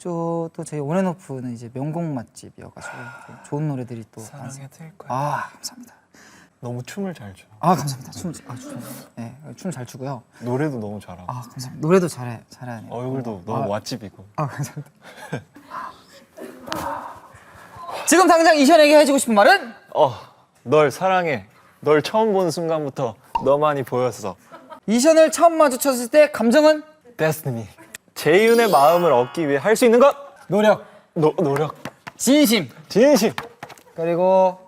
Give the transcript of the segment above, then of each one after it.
저또 저희 온앤오프는 이제 명곡 맛집이어가지고 또 좋은 노래들이 또 많습니다. 사랑해 틀 거야. 아 감사합니다. 너무 춤을 잘 춰. 아 감사합니다. 춤, 아, 춤, 네, 춤잘 추고요. 노래도 너무 잘하고. 아 감사합니다. 노래도 잘해, 잘하네요. 얼굴도 너무 아. 맛집이고. 아 감사합니다. 지금 당장 이션에게 해주고 싶은 말은 어, 널 사랑해. 널 처음 본 순간부터 너만이 보였어. 이션을 처음 마주쳤을 때 감정은 데스티니. 재윤의 마음을 얻기 위해 할 수 있는 것. 노력, 노, 노력. 진심, 진심. 그리고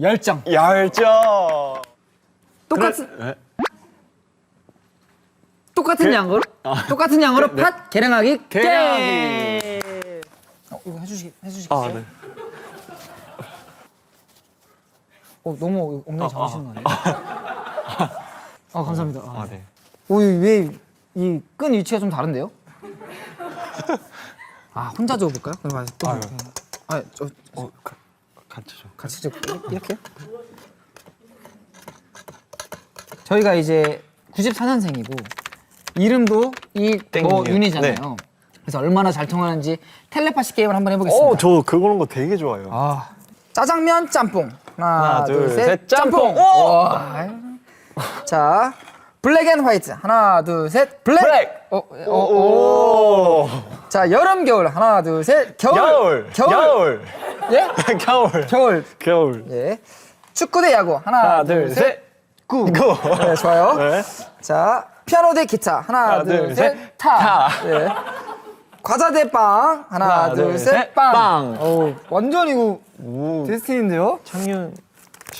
열정. 열정. 똑같은 네? 똑같은 양으로 똑같은 양으로 팥 계량하기 계량하기. 게임. 어, 이거 해주시 해주시겠어요? 아, 네. 어, 너무 엉덩이 잡으시는 거 아니에요? 아 감사합니다. 아, 아, 네. 왜이 끈 위치가 좀 다른데요? 아 혼자 줘볼까요? 그럼 아직 또. 아유. 아, 저 어, 가, 같이 좀. 같이 좀 이렇게. 저희가 이제 94년생이고 이름도 이뭐. 윤이잖아요. 네. 그래서 얼마나 잘 통하는지 텔레파시 게임을 한번 해보겠습니다. 어, 저 그런 거 되게 좋아해요. 아 짜장면 짬뽕 하나, 하나, 둘, 둘, 셋, 셋, 짬뽕. 짬뽕. 오! 와, 아유. 자 블랙 앤 화이트 하나 둘 셋 블랙. 블랙. 어, 어, 어. 오. 자 여름 겨울 하나 둘 셋 겨울. 겨울. 겨울. 겨울. 예? 겨울. 겨울. 겨울. 예. 축구 대 야구 하나, 하나, 둘, 셋. 구. 구. 네 좋아요. 네. 자 피아노 대 기타 하나, 둘, 둘, 셋, 셋. 타. 타. 예. 과자 대 빵 하나, 둘, 둘, 셋, 셋, 빵. 빵. 오, 완전 이거 오. 데스티니인데요? 창윤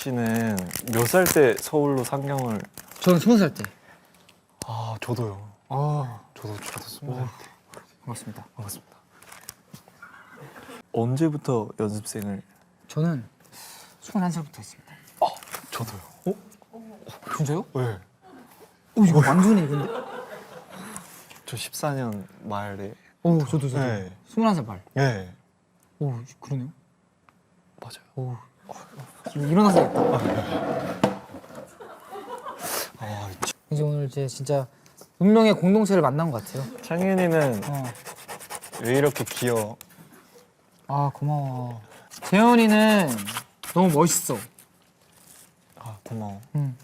씨는 몇 살 때 서울로 상경을 저는 스무 살 때. 아 저도요 아 저도 저도 스무 살 때. 반갑습니다. 반갑습니다 언제부터 연습생을 저는 스물한 살부터 했습니다. 아 저도요 진짜요? 네. 오 이거 완전히 근데. 저 14년 말에 오 저도 저도. 네. 스물한 살 말. 네 오 그러네요. 맞아요 오 지금 일어나서야겠다. 아 이제 오늘 이제 진짜 운명의 공동체를 만난 것 같아요. 창윤이는 어. 왜 이렇게 귀여워 아 고마워. 재현이는 너무 멋있어. 아 고마워 응.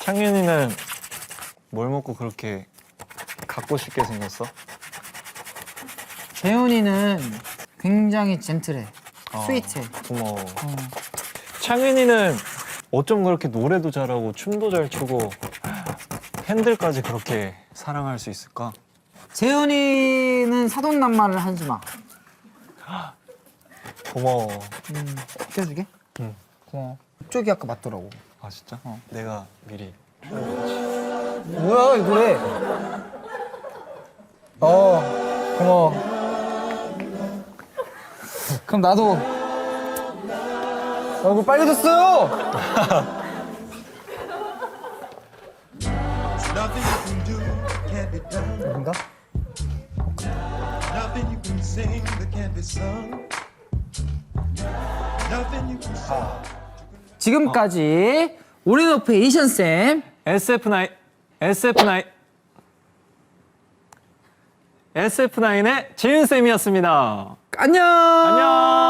창윤이는 뭘 먹고 그렇게 갖고 싶게 생겼어? 재현이는 굉장히 젠틀해. 아, 스윗해. 고마워 어. 창윤이는 어쩜 그렇게 노래도 잘하고 춤도 잘 추고 팬들까지 그렇게 사랑할 수 있을까? 재현이는 사돈남말을 하지 마. 고마워. 음, 껴주게? 응. 고마워. 쪽이 아까 맞더라고. 아 진짜? 내가 미리. 뭐야 이 노래? 그럼 나도 얼굴 빨개졌어요. Nothing you can do can't be done. 여긴가? Nothing you can sing that can't be sung. Nothing you can say. 지금까지 올인오프 에이션 쌤 SF9 SF9 SF9의 지윤 쌤이었습니다. 안녕. 안녕.